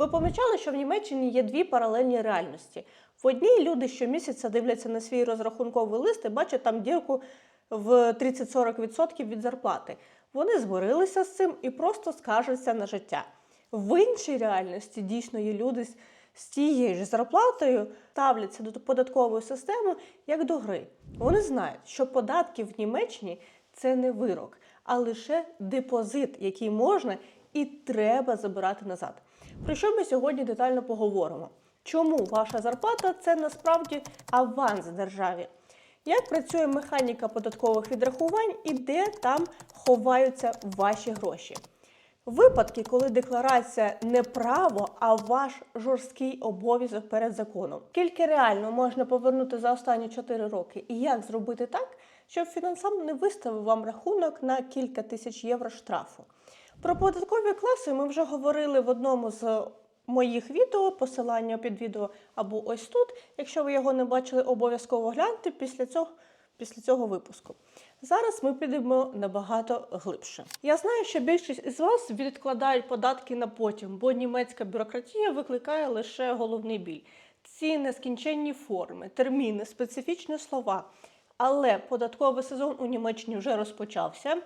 Ви помічали, що в Німеччині є дві паралельні реальності. В одній люди щомісяця дивляться на свій розрахунковий лист і бачать там дірку в 30-40% від зарплати. Вони змирилися з цим і просто скаржаться на життя. В іншій реальності дійсно є люди з- тією ж зарплатою ставляться до податкової системи як до гри. Вони знають, що податки в Німеччині це не вирок, а лише депозит, який можна і треба забирати назад. Про що ми сьогодні детально поговоримо? Чому ваша зарплата це насправді аванс державі? Як працює механіка податкових відрахувань і де там ховаються ваші гроші? Випадки, коли декларація не право, а ваш жорсткий обов'язок перед законом. Скільки реально можна повернути за останні 4 роки, і як зробити так, щоб фінансам не виставив вам рахунок на кілька тисяч євро штрафу? Про податкові класи ми вже говорили в одному з моїх відео, посилання під відео або ось тут. Якщо ви його не бачили, обов'язково гляньте після цього, після цього випуску. Зараз ми підемо набагато глибше. Я знаю, що більшість із вас відкладають податки на потім, бо німецька бюрократія викликає лише головний біль. Ці нескінченні форми, терміни, специфічні слова. Але податковий сезон у Німеччині вже розпочався,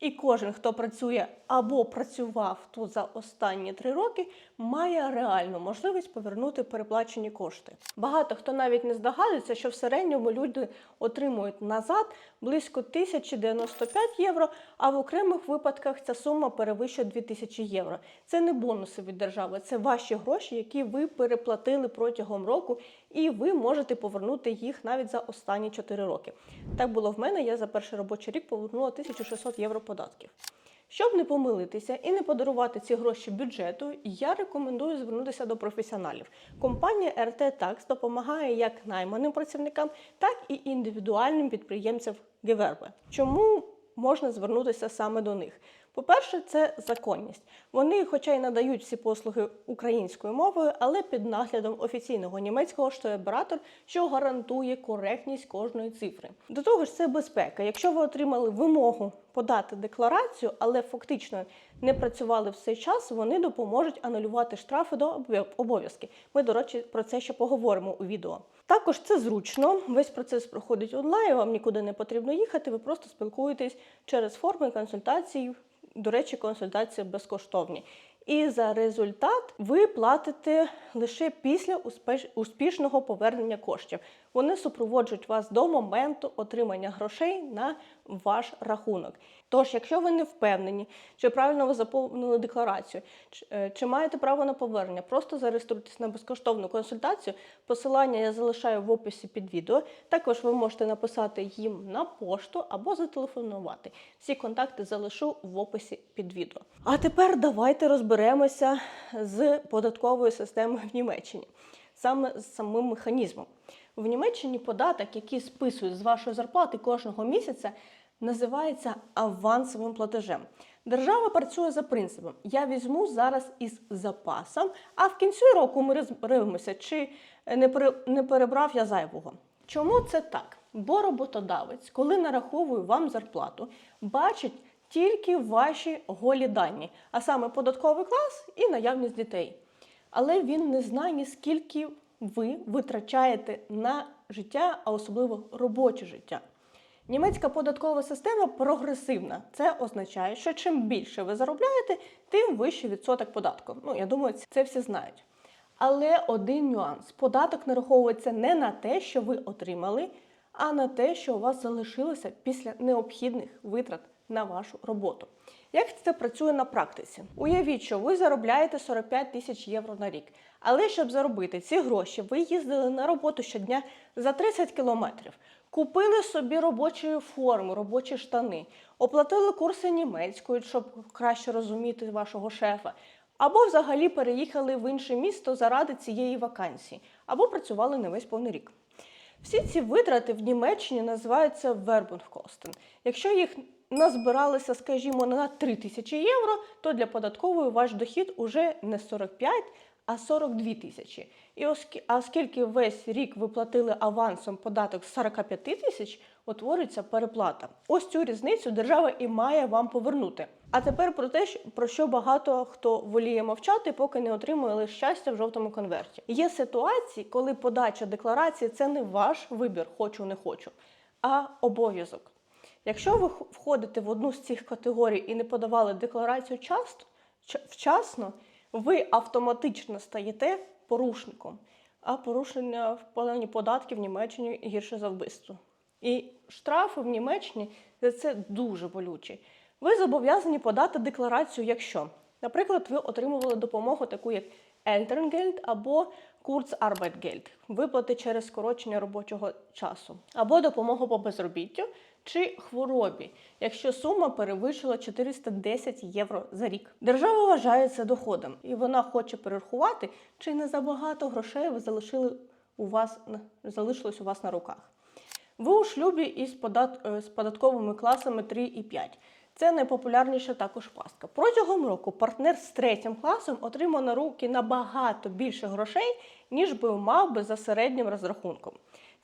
і кожен, хто працює або працював тут за останні три роки, має реальну можливість повернути переплачені кошти. Багато хто навіть не здогадується, що в середньому люди отримують назад близько 1095 євро, а в окремих випадках ця сума перевищує 2000 євро. Це не бонуси від держави, це ваші гроші, які ви переплатили протягом року, і ви можете повернути їх навіть за останні 4 роки. Так було в мене. Я за перший робочий рік повернула 1600 євро податків. Щоб не помилитися і не подарувати ці гроші бюджету, я рекомендую звернутися до професіоналів. Компанія RT Tax допомагає як найманим працівникам, так і індивідуальним підприємцям Гевербе. Чому можна звернутися саме до них? По-перше, це законність. Вони, хоча й надають всі послуги українською мовою, але під наглядом офіційного німецького штоебратор, що гарантує коректність кожної цифри. До того ж, це безпека. Якщо ви отримали вимогу подати декларацію, але фактично не працювали в цей час, вони допоможуть анулювати штрафи до обов'язки. Ми, до речі, про це ще поговоримо у відео. Також це зручно. Весь процес проходить онлайн, вам нікуди не потрібно їхати. Ви просто спілкуєтесь через форми консультацій. До речі, консультації безкоштовні. І за результат ви платите лише після успішного повернення коштів. Вони супроводжують вас до моменту отримання грошей на ваш рахунок. Тож, якщо ви не впевнені, чи правильно ви заповнили декларацію, чи, е, чи маєте право на повернення, просто зареєструйтесь на безкоштовну консультацію. Посилання я залишаю в описі під відео. Також ви можете написати їм на пошту або зателефонувати. Всі контакти залишу в описі під відео. А тепер давайте розберемося з податковою системою в Німеччині, саме з самим механізмом. В Німеччині податок, який списують з вашої зарплати кожного місяця, називається авансовим платежем. Держава працює за принципом: я візьму зараз із запасом, а в кінці року ми розберемося, чи не пере- не перебрав я зайвого. Чому це так? Бо роботодавець, коли нараховує вам зарплату, бачить тільки ваші голі дані, а саме податковий клас і наявність дітей. Але він не знає, скільки ви витрачаєте на життя, а особливо робоче життя. Німецька податкова система прогресивна. Це означає, що чим більше ви заробляєте, тим вищий відсоток податку. Ну, я думаю, це всі знають. Але один нюанс: податок нараховується не на те, що ви отримали, а на те, що у вас залишилося після необхідних витрат на вашу роботу. Як це працює на практиці? Уявіть, що ви заробляєте 45 тисяч євро на рік. Але щоб заробити ці гроші, ви їздили на роботу щодня за 30 кілометрів, купили собі робочу форму, робочі штани, оплатили курси німецької, щоб краще розуміти вашого шефа, або взагалі переїхали в інше місто заради цієї вакансії, або працювали не весь повний рік. Всі ці витрати в Німеччині називаються Werbungkosten. Якщо їх назбиралися, скажімо, на 3 тисячі євро, то для податкової ваш дохід уже не 45, а 42 тисячі. І оскі- оскільки весь рік ви платили авансом податок з 45 тисяч, утворюється переплата. Ось цю різницю держава і має вам повернути. А тепер про те, про що багато хто воліє мовчати, поки не отримує лише щастя в жовтому конверті. Є ситуації, коли подача декларації це не ваш вибір, хочу не хочу, а обов'язок. Якщо ви входите в одну з цих категорій і не подавали декларацію часто, вчасно, ви автоматично стаєте порушником. А порушення в плані податків в Німеччині гірше за вбивство. І штрафи в Німеччині за це дуже болючі. Ви зобов'язані подати декларацію, якщо, наприклад, ви отримували допомогу, таку як Elterngeld або Kurzarbeitgeld, виплати через скорочення робочого часу, або допомогу по безробіттю чи хворобі, якщо сума перевищила 410 євро за рік. Держава вважає це доходом, і вона хоче перерахувати, чи не забагато грошей ви залишили у вас залишилось у вас на руках. Ви у шлюбі із подат... з податковими класами 3 і 5. Це найпопулярніша також пастка. Протягом року партнер з третім класом отримав на руки набагато більше грошей, ніж би мав би за середнім розрахунком.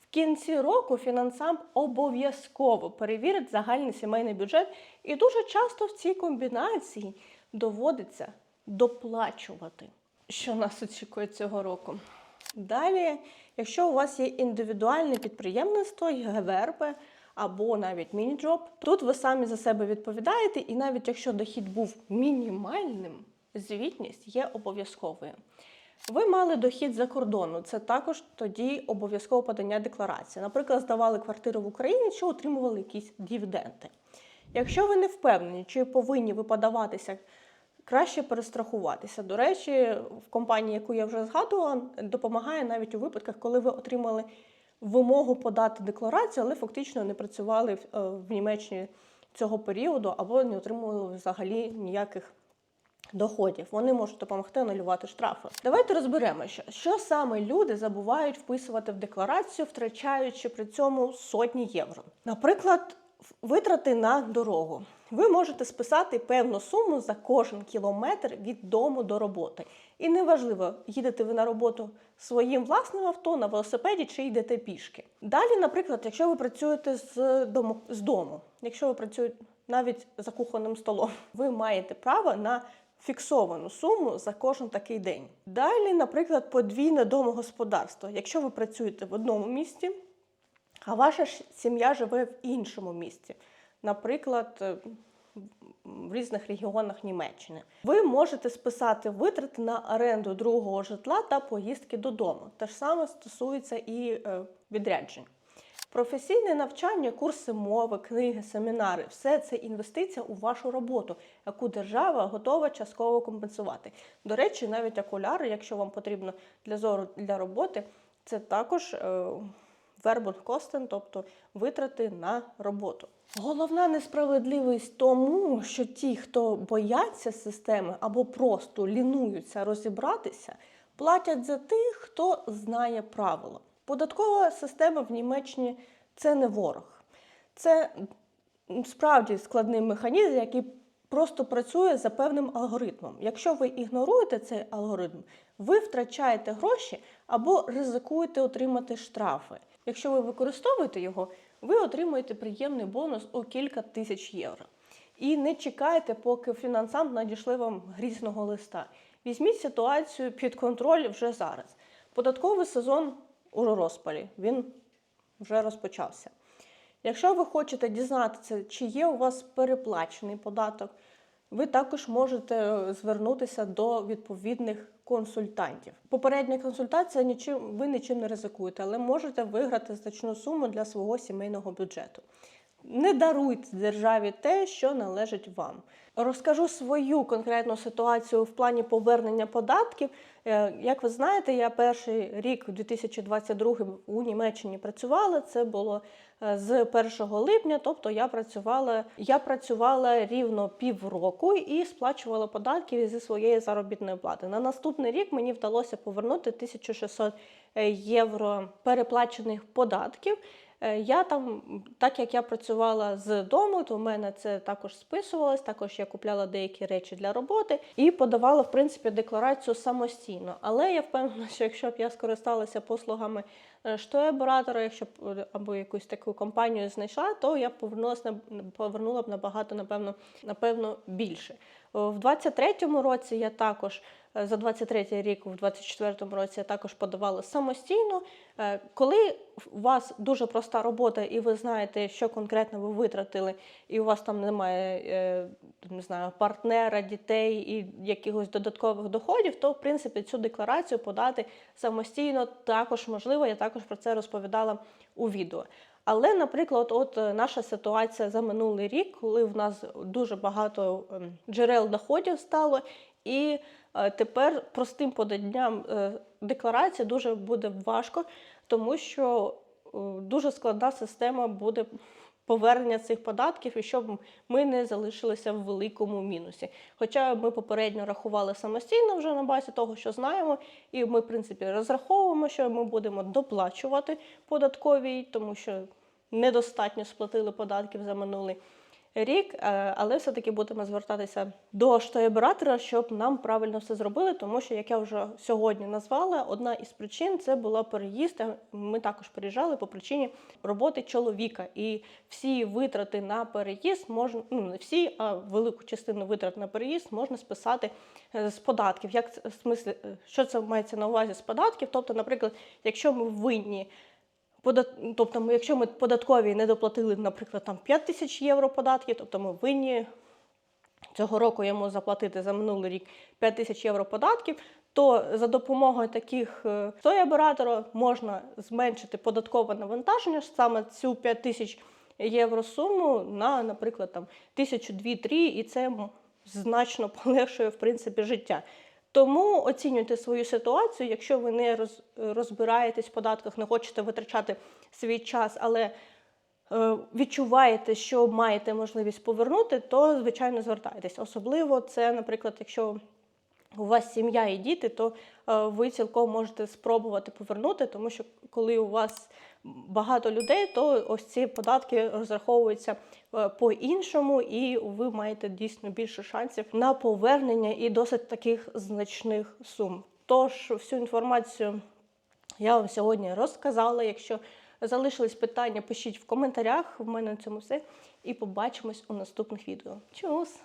В кінці року фінансам обов'язково перевірить загальний сімейний бюджет, і дуже часто в цій комбінації доводиться доплачувати, що нас очікує цього року. Далі, якщо у вас є індивідуальне підприємництво, ГВРП або навіть міні-джоб, тут ви самі за себе відповідаєте, і навіть якщо дохід був мінімальним, звітність є обов'язковою. Ви мали дохід за кордону, це також тоді обов'язкове подання декларації. Наприклад, здавали квартиру в Україні чи отримували якісь дивіденди. Якщо ви не впевнені, чи повинні ви подаватися краще перестрахуватися. До речі, в компанії, яку я вже згадувала, допомагає навіть у випадках, коли ви отримали вимогу подати декларацію, але фактично не працювали в, е, в Німеччині цього періоду або не отримували взагалі ніяких. Доходів вони можуть допомогти анулювати штрафи. Давайте розберемося, що саме люди забувають вписувати в декларацію, втрачаючи при цьому сотні євро. Наприклад, витрати на дорогу. Ви можете списати певну суму за кожен кілометр від дому до роботи. І неважливо, їдете ви на роботу своїм власним авто, на велосипеді чи йдете пішки. Далі, наприклад, якщо ви працюєте з дому, з дому, якщо ви працюєте навіть за кухонним столом, ви маєте право на фіксовану суму за кожен такий день. Далі, наприклад, подвійне домогосподарство. Якщо ви працюєте в одному місті, а ваша сім'я живе в іншому місті, наприклад, в різних регіонах Німеччини. Ви можете списати витрати на оренду другого житла та поїздки додому. Те ж саме стосується і е, відряджень. Професійне навчання, курси мови, книги, семінари все це інвестиція у вашу роботу, яку держава готова частково компенсувати. До речі, навіть окуляри, якщо вам потрібно для зору для роботи, це також е, вербункостен, тобто витрати на роботу. Головна несправедливість тому, що ті, хто бояться системи або просто лінуються розібратися, платять за тих, хто знає правила. Податкова система в Німеччині це не ворог, це справді складний механізм, який просто працює за певним алгоритмом. Якщо ви ігноруєте цей алгоритм, ви втрачаєте гроші або ризикуєте отримати штрафи. Якщо ви використовуєте його, ви отримуєте приємний бонус у кілька тисяч євро. І не чекайте, поки фінансант надійшли вам грізного листа. Візьміть ситуацію під контроль вже зараз. Податковий сезон у розпалі, він вже розпочався. Якщо ви хочете дізнатися, чи є у вас переплачений податок, ви також можете е, звернутися до відповідних консультантів. Попередня консультація нічим ви нічим не ризикуєте, але можете виграти значну суму для свого сімейного бюджету. Не даруйте державі те, що належить вам. Розкажу свою конкретну ситуацію в плані повернення податків. Е, Як ви знаєте, я перший рік, 2022 у Німеччині працювала. Це було е, з 1 липня. Тобто я працювала, я працювала рівно півроку і сплачувала податки зі своєї заробітної плати. На наступний рік мені вдалося повернути 1600 євро переплачених податків. Е, Я там, так як я працювала з дому, то в мене це також списувалось. Також я купляла деякі речі для роботи і подавала в принципі декларацію самостійно. Але я впевнена, що якщо б я скористалася послугами е, якщо б е, або якусь таку компанію знайшла, то я повернулася повернула б набагато, напевно, напевно, більше. В 23-му році я також за 23-й рік, в 24-му році я також подавала самостійно. Е, Коли у вас дуже проста робота, і ви знаєте, що конкретно ви витратили, і у вас там немає е, не знаю, партнера, дітей і якихось додаткових доходів, то в принципі цю декларацію подати самостійно також можливо. Я також про це розповідала у відео. Але, наприклад, от е, наша ситуація за минулий рік, коли в нас дуже багато ем, джерел доходів стало, і е, тепер простим поданням е, декларації дуже буде важко, тому що е, дуже складна система буде повернення цих податків, і щоб ми не залишилися в великому мінусі. Хоча ми попередньо рахували самостійно вже на базі того, що знаємо, і ми, в принципі, розраховуємо, що ми будемо доплачувати податковій, тому що недостатньо сплатили податків за минулий рік, е, але все-таки будемо звертатися до штоєборатора, щоб нам правильно все зробили, тому що, як я вже сьогодні назвала, одна із причин це була переїзд. Ми також переїжджали по причині роботи чоловіка. І всі витрати на переїзд можна, ну не всі, а велику частину витрат на переїзд можна списати е, з податків. Як в смислі, е, що це мається на увазі з податків? Тобто, наприклад, якщо ми винні. Тобто, якщо ми податкові не доплатили, наприклад, там 5 тисяч євро податків, тобто ми винні цього року йому заплатити за минулий рік 5 тисяч євро податків, то за допомогою таких е, можна зменшити податкове навантаження саме цю 5 тисяч євро суму на, наприклад, там тисячу дві-три, і це значно полегшує в принципі життя. Тому оцінюйте свою ситуацію, якщо ви не роз, розбираєтесь в податках, не хочете витрачати свій час, але е, відчуваєте, що маєте можливість повернути, то звичайно звертайтесь. Особливо це, наприклад, якщо у вас сім'я і діти, то е, ви цілком можете спробувати повернути, тому що коли у вас багато людей, то ось ці податки розраховуються е, по-іншому, і ви маєте дійсно більше шансів на повернення і досить таких значних сум. Тож всю інформацію я вам сьогодні розказала. Якщо залишились питання, пишіть в коментарях. В мене на цьому все. І побачимось у наступних відео. Чус!